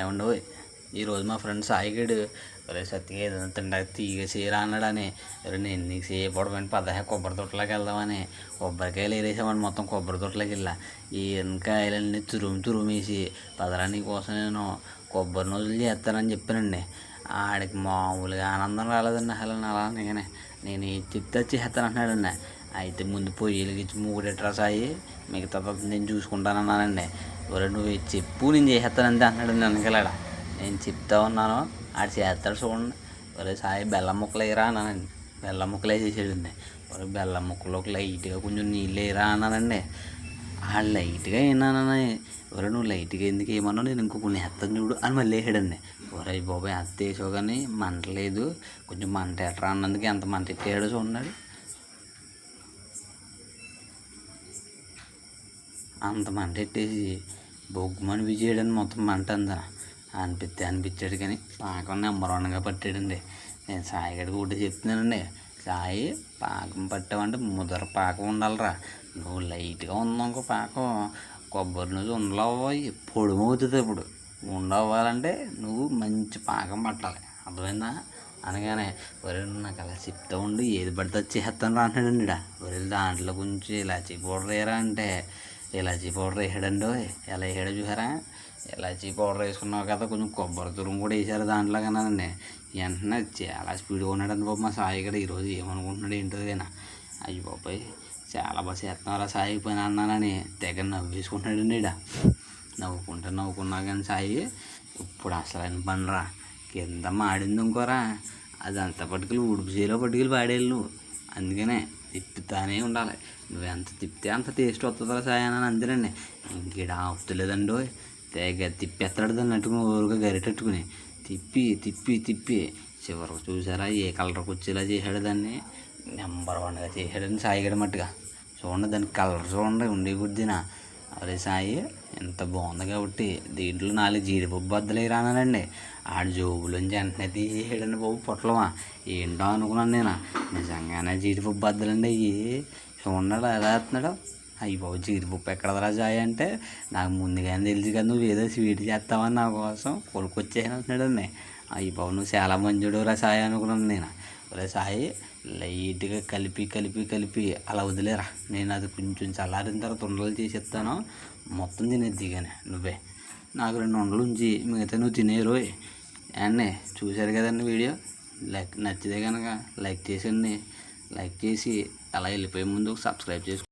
ఏమండో ఈరోజు మా ఫ్రెండ్ సాయిగడు ఒరే సత్తిగా ఏదైనా తిండా తీగ చేయరా అన్నాడని ఒరే నేను నీకు చేయకూడదని పదహే కొబ్బరి తొట్టలోకి వెళ్దామని కొబ్బరికాయలు వేరేసామని మొత్తం కొబ్బరి తొట్టలోకి వెళ్ళా ఈ కాయలన్నీ తురుము తురుమేసి పదరా నీకోసం నేను కొబ్బరి నోజులు చేస్తానని చెప్పానండి. ఆడికి మామూలుగా ఆనందం రాలేదండి అసలు అలా నేనే. నేను ఏది చెప్తే చేస్తాను అంటున్నాడండి అయితే ముందు పొయ్యిలకి మూడు మూడెట్రా సాయి మిగతా నేను చూసుకుంటానన్నానండి. ఒరే నువ్వు చెప్పు నేను చేసేస్తానంతే అన్నాడు వెనకలాడ నేను చెప్తా ఉన్నాను ఆడు చేస్తాడు చూడండి. ఒరే సాయి బెల్లం ముక్కలు వేయరా అన్నానండి. బెల్లం ముక్కలు వేసేసాడండి ఒరే బెల్లం ఒక లైట్గా కొంచెం నీళ్ళు వేయరా అన్నానండి. ఆ లైట్గా విన్నానని ఒరే నువ్వు లైట్గా ఎందుకు ఏమన్నావు నేను ఇంకో కొన్ని ఎత్తాను చూడు అని మళ్ళీ వేసాడండి. ఒరే బాబాయ్ ఎత్త వేసావు కానీ మంట లేదు. కొంచెం మంట ఎట్రా అన్నందుకు ఎంత మంట ఎట్టాడో చూడండి అంత మంట ఎట్టేసి బొగ్గుమని విజయడని మొత్తం మంట అందా అనిపిస్తే అనిపించాడు కానీ పాకం నెంబర్ వన్గా పట్టాడండి. నేను సాయి గడికి ఒకటి చెప్తున్నానండి సాయి పాకం పట్టావంటే ముదర పాకం ఉండాలిరా. నువ్వు లైట్గా ఉందనుకో పాకం కొబ్బరి నుంచి ఉండలవ్వాలి పొడుము అవుతుంది ఇప్పుడు ఉండవ్వాలంటే నువ్వు మంచి పాకం పట్టాలి. అర్థమైందా? అనగానే ఒరే నాకు అలా చెప్తా ఉండి ఏది పడితే చేస్తాను రా అంటాడండి ఈడ. ఒరే దాంట్లో కొంచెం ఇలా పౌడర్ అంటే ఇలాచీ పౌడర్ వేసాడండి ఎలా వేసాడో చూసారా? ఇలాచీ పౌడర్ వేసుకున్నావు కదా కొంచెం కొబ్బరి తురుము కూడా వేసారు దాంట్లో కదండి వెంటనే చాలా స్పీడ్గా ఉన్నాడండి బాబు మా సాయి కూడా ఈరోజు ఏమనుకుంటున్నాడు ఏంటో కానీ అయ్యి బాబాయ్ చాలా బాగా చేస్తున్నారా సాయి. పోయిన అన్నానని తెగ నవ్వేసుకుంటున్నాడండి ఈడ. నవ్వుకుంటా నవ్వుకున్నా కానీ సాయి ఇప్పుడు అసలు పనిరా. కింద మాడింది ఇంకోరా. అది అంత పట్టుకులు ఉడుపు చేలో పట్టుకులు పాడేళ్ళు నువ్వు. అందుకనే తిప్పుతానే ఉండాలి. నువ్వు ఎంత తిప్పితే అంత టేస్ట్ వస్తుందా సాయి అని అంతేనండి ఇంకేడ ఆపుతలేదండో తెగ తిప్పేస్తాడు దాన్ని అట్టుకుని ఊరుగా గరిటెట్టుకుని. తిప్పి తిప్పి తిప్పి. చివరికి చూసారా ఏ కలర్కి వచ్చేలా చేశాడు దాన్ని? నెంబర్ వన్గా చేశాడని సాయిగడ మట్టుగా. చూడండి దాని కలర్ చూడండి ఉండే బుద్ధినా. అరే సాయి ఎంత బాగుంది కాబట్టి దీంట్లో నాలుగు జీడిపప్పు బద్దలు రానండి ఆడు జోబులోంచి వెంటనే తీసేయడండి బాబు పొట్లమా. ఏంటో అనుకున్నాను నేను. నిజంగానే జీడిపప్పు బద్దలండి అయ్యి. చూడన్నాడు ఎలా వేస్తున్నాడు అయ్యి బాబు జీడిపప్పు ఎక్కడ జాయి అంటే నాకు ముందుగానే తెలిసి కదా నువ్వు ఏదో స్వీట్ చేస్తావని నా కోసం కొనుక్కొచ్చేసాను అంటున్నాడండి అయ్యి బాబు నువ్వు చాలా మంచిడు రా సాయి అనుకున్నాను నేను. ఒరే సాయి లైట్గా కలిపి కలిపి కలిపి అలా వదిలేరా? నేను అది కొంచెం చల్లారిన తర్వాత ఉండలు చేసేస్తాను మొత్తం తినేది కానీ నువ్వే. నాకు రెండు ఉండలు ఉంచి మిగతా నువ్వు తినేరు అండి చూశారు కదండి వీడియో? లైక్ నచ్చితే కనుక లైక్ చేసండి లైక్ చేసి అలా వెళ్ళిపోయే ముందు సబ్స్క్రైబ్ చేసుకో